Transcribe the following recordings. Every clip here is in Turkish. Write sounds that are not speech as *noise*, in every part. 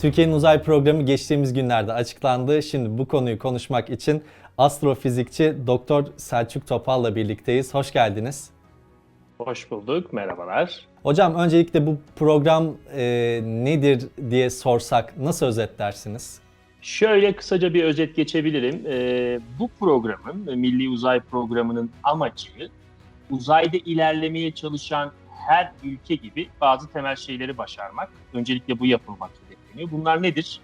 Türkiye'nin uzay programı geçtiğimiz günlerde açıklandı. Şimdi bu konuyu konuşmak için astrofizikçi Doktor Selçuk Topal'la birlikteyiz. Hoş geldiniz. Hoş bulduk, merhabalar. Hocam öncelikle bu program e, nedir diye sorsak nasıl özetlersiniz? Şöyle kısaca bir özet geçebilirim. Ee, bu programın, Milli Uzay Programı'nın amacı uzayda ilerlemeye çalışan her ülke gibi bazı temel şeyleri başarmak. Öncelikle bu yapılmak hedefleniyor. Bunlar nedir?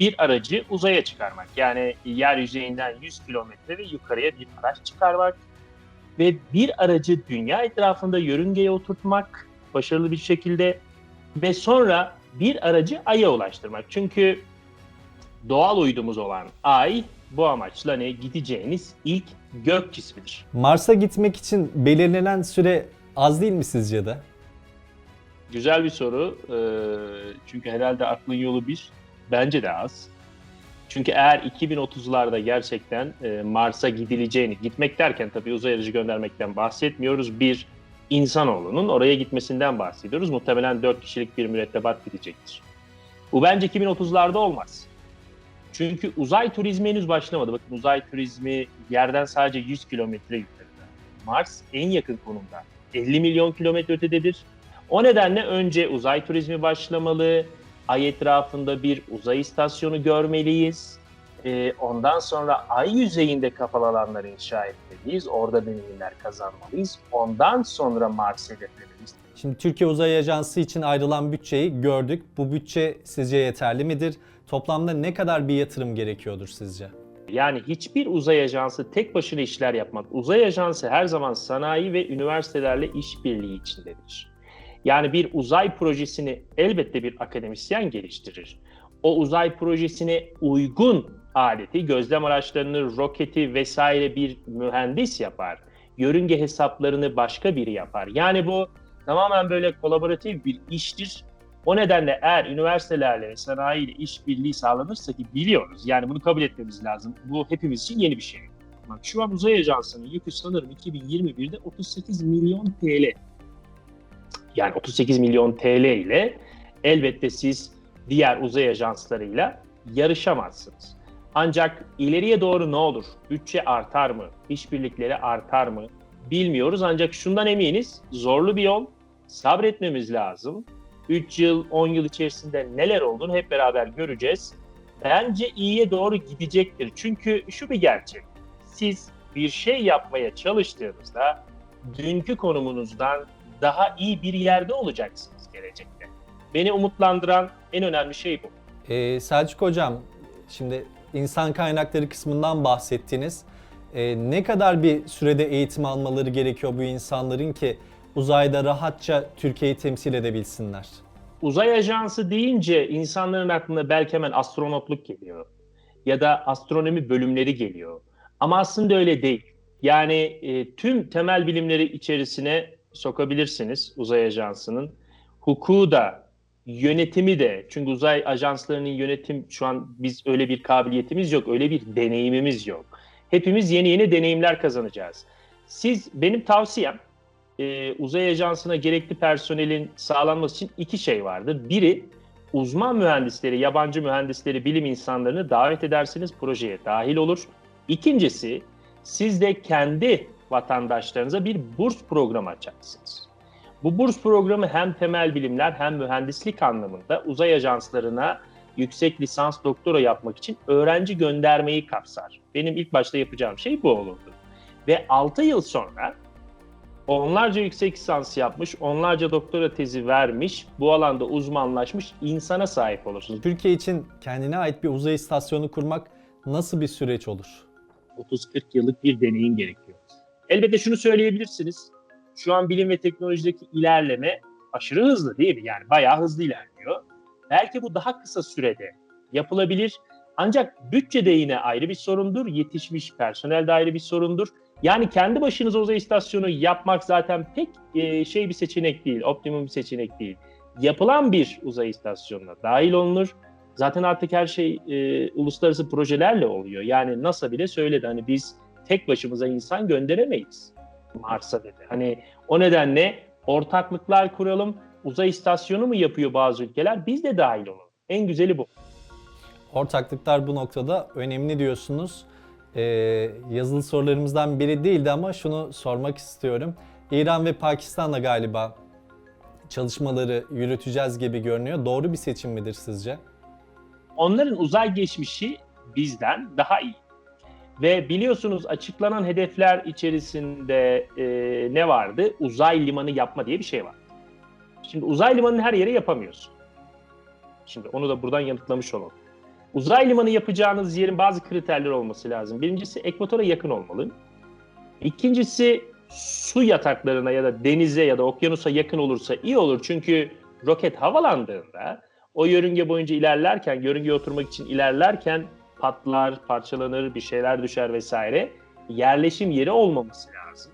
Bir aracı uzaya çıkarmak. Yani yer yüzeyinden 100 kilometre ve yukarıya bir araç çıkarmak. Ve bir aracı dünya etrafında yörüngeye oturtmak başarılı bir şekilde ve sonra bir aracı Ay'a ulaştırmak. Çünkü doğal uydumuz olan Ay bu amaçla ne gideceğiniz ilk gök cismidir. Mars'a gitmek için belirlenen süre az değil mi sizce de? Güzel bir soru. Ee, çünkü herhalde aklın yolu bir. Bence de az. Çünkü eğer 2030'larda gerçekten e, Mars'a gidileceğini, gitmek derken tabii uzay aracı göndermekten bahsetmiyoruz. Bir, insanoğlunun oraya gitmesinden bahsediyoruz. Muhtemelen 4 kişilik bir mürettebat gidecektir. Bu bence 2030'larda olmaz. Çünkü uzay turizmi henüz başlamadı. Bakın uzay turizmi yerden sadece 100 kilometre yukarıda. Mars en yakın konumda. 50 milyon kilometre ötededir. O nedenle önce uzay turizmi başlamalı. Ay etrafında bir uzay istasyonu görmeliyiz. Ee, ondan sonra ay yüzeyinde kapalı alanları inşa etmeliyiz. Orada deneyimler kazanmalıyız. Ondan sonra Mars hedeflemeliyiz. Şimdi Türkiye Uzay Ajansı için ayrılan bütçeyi gördük. Bu bütçe sizce yeterli midir? Toplamda ne kadar bir yatırım gerekiyordur sizce? Yani hiçbir uzay ajansı tek başına işler yapmaz. Uzay ajansı her zaman sanayi ve üniversitelerle işbirliği içindedir. Yani bir uzay projesini elbette bir akademisyen geliştirir. O uzay projesine uygun aleti, gözlem araçlarını, roketi vesaire bir mühendis yapar. Yörünge hesaplarını başka biri yapar. Yani bu tamamen böyle kolaboratif bir iştir. O nedenle eğer üniversitelerle ve sanayiyle işbirliği sağlanırsa ki biliyoruz yani bunu kabul etmemiz lazım. Bu hepimiz için yeni bir şey. Bak şu an uzay ajansının yükü sanırım 2021'de 38 milyon TL. Yani 38 milyon TL ile elbette siz diğer uzay ajanslarıyla yarışamazsınız. Ancak ileriye doğru ne olur? Bütçe artar mı? İşbirlikleri artar mı? Bilmiyoruz ancak şundan eminiz. Zorlu bir yol. Sabretmemiz lazım. 3 yıl, 10 yıl içerisinde neler olduğunu hep beraber göreceğiz. Bence iyiye doğru gidecektir. Çünkü şu bir gerçek. Siz bir şey yapmaya çalıştığınızda dünkü konumunuzdan daha iyi bir yerde olacaksınız gelecekte. Beni umutlandıran en önemli şey bu. Ee, Selçuk Hocam, şimdi insan kaynakları kısmından bahsettiniz. Ee, ne kadar bir sürede eğitim almaları gerekiyor bu insanların ki uzayda rahatça Türkiye'yi temsil edebilsinler? Uzay ajansı deyince insanların aklına belki hemen astronotluk geliyor. Ya da astronomi bölümleri geliyor. Ama aslında öyle değil. Yani e, tüm temel bilimleri içerisine sokabilirsiniz uzay ajansının. Hukuku da, yönetimi de. Çünkü uzay ajanslarının yönetim şu an biz öyle bir kabiliyetimiz yok, öyle bir deneyimimiz yok. Hepimiz yeni yeni deneyimler kazanacağız. Siz benim tavsiyem e, uzay ajansına gerekli personelin sağlanması için iki şey vardır. Biri uzman mühendisleri, yabancı mühendisleri, bilim insanlarını davet edersiniz, projeye dahil olur. İkincisi siz de kendi vatandaşlarınıza bir burs programı açarsınız. Bu burs programı hem temel bilimler hem mühendislik anlamında uzay ajanslarına yüksek lisans doktora yapmak için öğrenci göndermeyi kapsar. Benim ilk başta yapacağım şey bu olurdu. Ve 6 yıl sonra onlarca yüksek lisans yapmış, onlarca doktora tezi vermiş, bu alanda uzmanlaşmış insana sahip olursunuz. Türkiye için kendine ait bir uzay istasyonu kurmak nasıl bir süreç olur? 30-40 yıllık bir deneyim gerekiyor. Elbette şunu söyleyebilirsiniz. Şu an bilim ve teknolojideki ilerleme aşırı hızlı değil mi? Yani bayağı hızlı ilerliyor. Belki bu daha kısa sürede yapılabilir. Ancak bütçe de yine ayrı bir sorundur. Yetişmiş personel de ayrı bir sorundur. Yani kendi başınıza uzay istasyonu yapmak zaten pek e, şey bir seçenek değil, optimum bir seçenek değil. Yapılan bir uzay istasyonuna dahil olunur. Zaten artık her şey e, uluslararası projelerle oluyor. Yani NASA bile söyledi hani biz tek başımıza insan gönderemeyiz Mars'a dedi. Hani o nedenle ortaklıklar kuralım. Uzay istasyonu mu yapıyor bazı ülkeler? Biz de dahil olalım. En güzeli bu. Ortaklıklar bu noktada önemli diyorsunuz. Ee, yazılı sorularımızdan biri değildi ama şunu sormak istiyorum. İran ve Pakistan'la galiba çalışmaları yürüteceğiz gibi görünüyor. Doğru bir seçim midir sizce? Onların uzay geçmişi bizden daha iyi. Ve biliyorsunuz açıklanan hedefler içerisinde e, ne vardı? Uzay limanı yapma diye bir şey var. Şimdi uzay limanını her yere yapamıyorsun. Şimdi onu da buradan yanıtlamış olalım. Uzay limanı yapacağınız yerin bazı kriterleri olması lazım. Birincisi ekvatora yakın olmalı. İkincisi su yataklarına ya da denize ya da okyanusa yakın olursa iyi olur. Çünkü roket havalandığında o yörünge boyunca ilerlerken, yörüngeye oturmak için ilerlerken patlar, parçalanır, bir şeyler düşer vesaire. Yerleşim yeri olmaması lazım.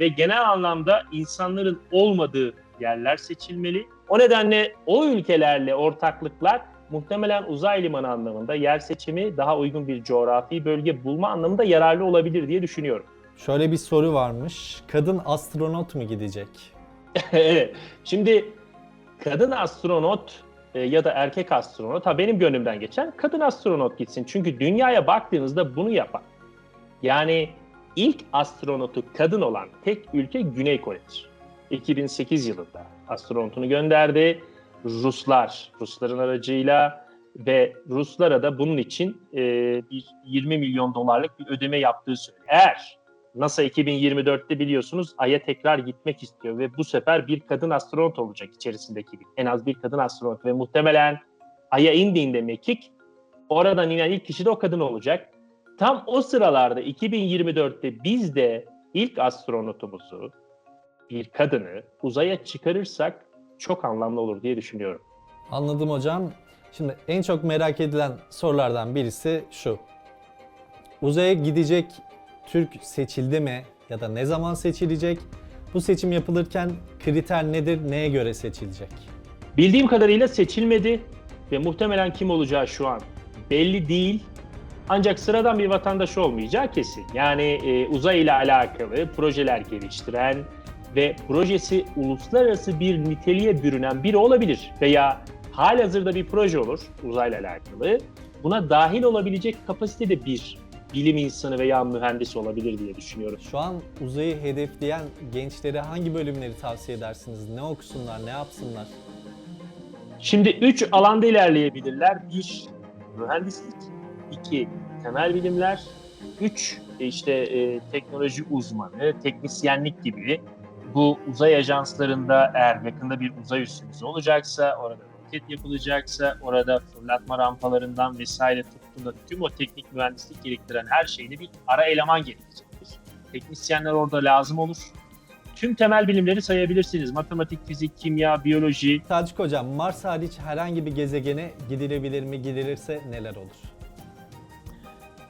Ve genel anlamda insanların olmadığı yerler seçilmeli. O nedenle o ülkelerle ortaklıklar muhtemelen uzay limanı anlamında yer seçimi daha uygun bir coğrafi bölge bulma anlamında yararlı olabilir diye düşünüyorum. Şöyle bir soru varmış. Kadın astronot mu gidecek? *laughs* evet. Şimdi kadın astronot e, ya da erkek astronot, ha benim gönlümden geçen kadın astronot gitsin. Çünkü dünyaya baktığınızda bunu yapan, yani ilk astronotu kadın olan tek ülke Güney Kore'dir. 2008 yılında astronotunu gönderdi. Ruslar, Rusların aracıyla ve Ruslara da bunun için e, bir 20 milyon dolarlık bir ödeme yaptığı söyleniyor. Eğer NASA 2024'te biliyorsunuz Ay'a tekrar gitmek istiyor ve bu sefer bir kadın astronot olacak içerisindeki bir. En az bir kadın astronot ve muhtemelen Ay'a indiğinde mekik oradan inen ilk kişi de o kadın olacak. Tam o sıralarda 2024'te biz de ilk astronotumuzu bir kadını uzaya çıkarırsak çok anlamlı olur diye düşünüyorum. Anladım hocam. Şimdi en çok merak edilen sorulardan birisi şu. Uzaya gidecek Türk seçildi mi ya da ne zaman seçilecek? Bu seçim yapılırken kriter nedir? Neye göre seçilecek? Bildiğim kadarıyla seçilmedi ve muhtemelen kim olacağı şu an belli değil. Ancak sıradan bir vatandaş olmayacağı kesin. Yani e, uzay ile alakalı projeler geliştiren ve projesi uluslararası bir niteliğe bürünen biri olabilir. Veya halihazırda bir proje olur uzayla alakalı. Buna dahil olabilecek kapasitede bir bilim insanı veya mühendis olabilir diye düşünüyorum. Şu an uzayı hedefleyen gençlere hangi bölümleri tavsiye edersiniz? Ne okusunlar, ne yapsınlar? Şimdi üç alanda ilerleyebilirler. Bir, mühendislik. iki temel bilimler. Üç, işte e, teknoloji uzmanı, teknisyenlik gibi. Bu uzay ajanslarında eğer yakında bir uzay üssümüz olacaksa, orada roket yapılacaksa, orada fırlatma rampalarından vesaire tuttuğunda tüm o teknik mühendislik gerektiren her şeyde bir ara eleman gerekecektir. Teknisyenler orada lazım olur. Tüm temel bilimleri sayabilirsiniz. Matematik, fizik, kimya, biyoloji, Selçuk Hocam, Mars hariç herhangi bir gezegene gidilebilir mi? Gidilirse neler olur?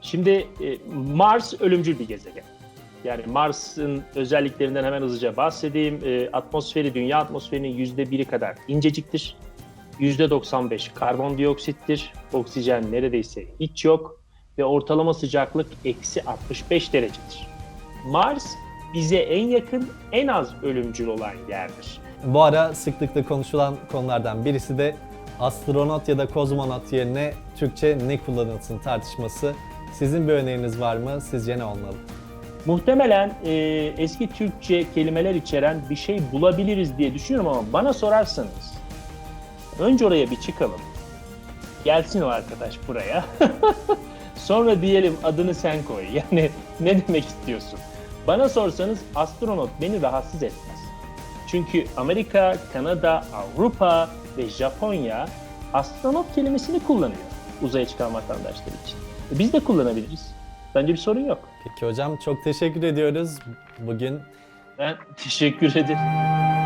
Şimdi e, Mars ölümcül bir gezegen. Yani Mars'ın özelliklerinden hemen hızlıca bahsedeyim. E, atmosferi dünya atmosferinin yüzde biri kadar inceciktir. Yüzde 95 karbondioksittir. Oksijen neredeyse hiç yok. Ve ortalama sıcaklık eksi 65 derecedir. Mars bize en yakın, en az ölümcül olan yerdir. Bu ara sıklıkla konuşulan konulardan birisi de astronot ya da kozmonot yerine Türkçe ne kullanılsın tartışması. Sizin bir öneriniz var mı? Sizce ne olmalı? Muhtemelen e, eski Türkçe kelimeler içeren bir şey bulabiliriz diye düşünüyorum ama bana sorarsanız önce oraya bir çıkalım. Gelsin o arkadaş buraya. *laughs* Sonra diyelim adını sen koy. *laughs* Yani ne demek istiyorsun? Bana sorsanız astronot beni rahatsız etmez. Çünkü Amerika, Kanada, Avrupa ve Japonya astronot kelimesini kullanıyor uzaya çıkan vatandaşlar için. E Biz de kullanabiliriz. Bence bir sorun yok. Peki hocam çok teşekkür ediyoruz. Bugün Ben teşekkür ederim.